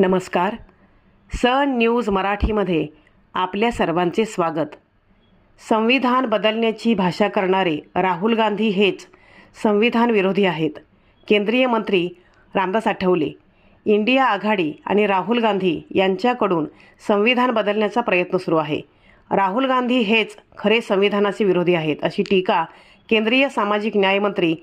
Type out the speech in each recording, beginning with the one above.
नमस्कार. सन न्यूज मराठीमध्ये आपल्या सर्वांचे स्वागत. संविधान बदलण्याची भाषा करणारे राहुल गांधी हेच संविधान विरोधी आहेत. केंद्रीय मंत्री रामदास आठवले इंडिया आघाडी आणि राहुल गांधी यांच्याकडून संविधान बदलण्याचा प्रयत्न सुरू आहे. राहुल गांधी हेच खरे संविधानाचे विरोधी आहेत अशी टीका केंद्रीय सामाजिक न्यायमंत्री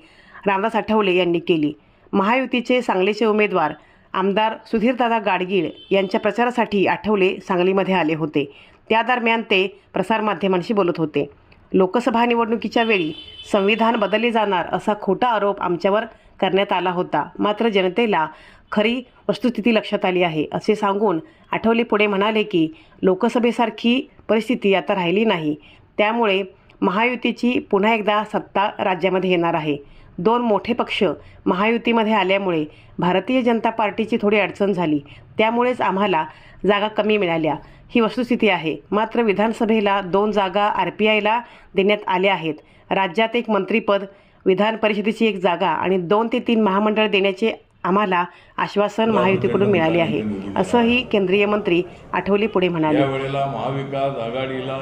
रामदास आठवले यांनी केली. महायुतीचे सांगलीचे उमेदवार आमदार सुधीरदादा गाडगीळ यांच्या प्रचारासाठी आठवले सांगलीमध्ये आले होते. त्या दरम्यान ते प्रसारमाध्यमांशी बोलत होते. लोकसभा निवडणुकीच्या वेळी संविधान बदलले जाणार असा खोटा आरोप आमच्यावर करण्यात आला होता. मात्र जनतेला खरी वस्तुस्थिती लक्षात आली आहे असे सांगून आठवले पुढे म्हणाले की लोकसभेसारखी परिस्थिती आता राहिली नाही. त्यामुळे महायुतीची पुन्हा एकदा सत्ता राज्यामध्ये येणार आहे. दोन मोठे पक्ष महायुतीमध्ये आल्यामुळे भारतीय जनता पार्टीची थोडी अडचण झाली. त्यामुळेच आम्हाला जागा कमी मिळाल्या. ही वस्तुस्थिती आहे. मात्र विधानसभेला दोन जागा आर पी आयला देण्यात आल्या आहेत. राज्यात एक मंत्रीपद विधान परिषदेची एक जागा आणि दोन ते तीन महामंडळ देण्याचे आम्हाला आश्वासन महायुतीकडून मिळाले आहे. असंही केंद्रीय मंत्री आठवले पुढे म्हणाले. यावेळेला महाविकास आघाडीला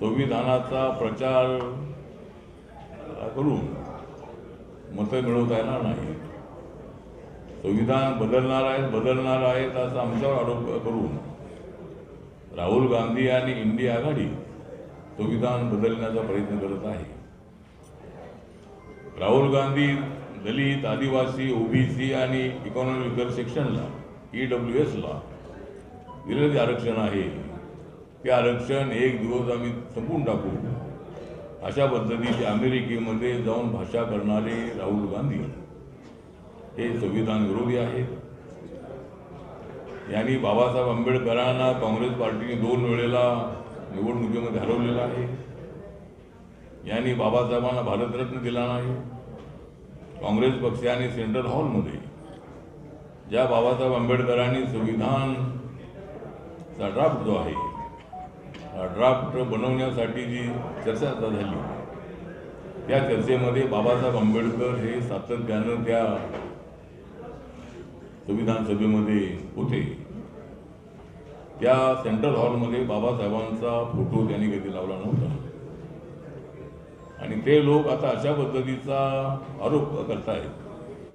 संविधानाचा प्रचार करून मतं मिळवता येणार नाही. संविधान बदलणार आहेत बदलणार आहेत असा आमच्यावर आरोप करून राहुल गांधी आणि इंडिया आघाडी संविधान बदलण्याचा प्रयत्न करत आहे. राहुल गांधी दलित आदिवासी ओबीसी आणि इकॉनॉमिक सेक्शनला ई डब्ल्यू एसला दिलेलं जे आरक्षण आहे. ते आरक्षण एक दिवस आम्ही संपून टाकू. अशा पद्धतीचे अमेरिकेमध्ये जाऊन भाषा करणारे राहुल गांधी हे संविधान विरोधी आहेत. यांनी बाबासाहेब आंबेडकरांना काँग्रेस पार्टीने दोन वेळेला निवडणुकीमध्ये हरवलेलं आहे. यांनी बाबासाहेबांना भारतरत्न दिला नाही. काँग्रेस पक्षाने सेंट्रल हॉलमध्ये ज्या बाबासाहेब आंबेडकरांनी संविधानचा ड्राफ्ट जो आहे ड्राफ्ट बनवण्यासाठी जी चर्चा आता झाली. त्या चर्चेमध्ये बाबासाहेब आंबेडकर हे सातत्यानं त्या संविधान सभेमध्ये होते. त्या सेंट्रल हॉलमध्ये बाबासाहेबांचा फोटो त्यांनी कधी लावला नव्हता. आणि ते लोक आता अशा पद्धतीचा आरोप करतायत.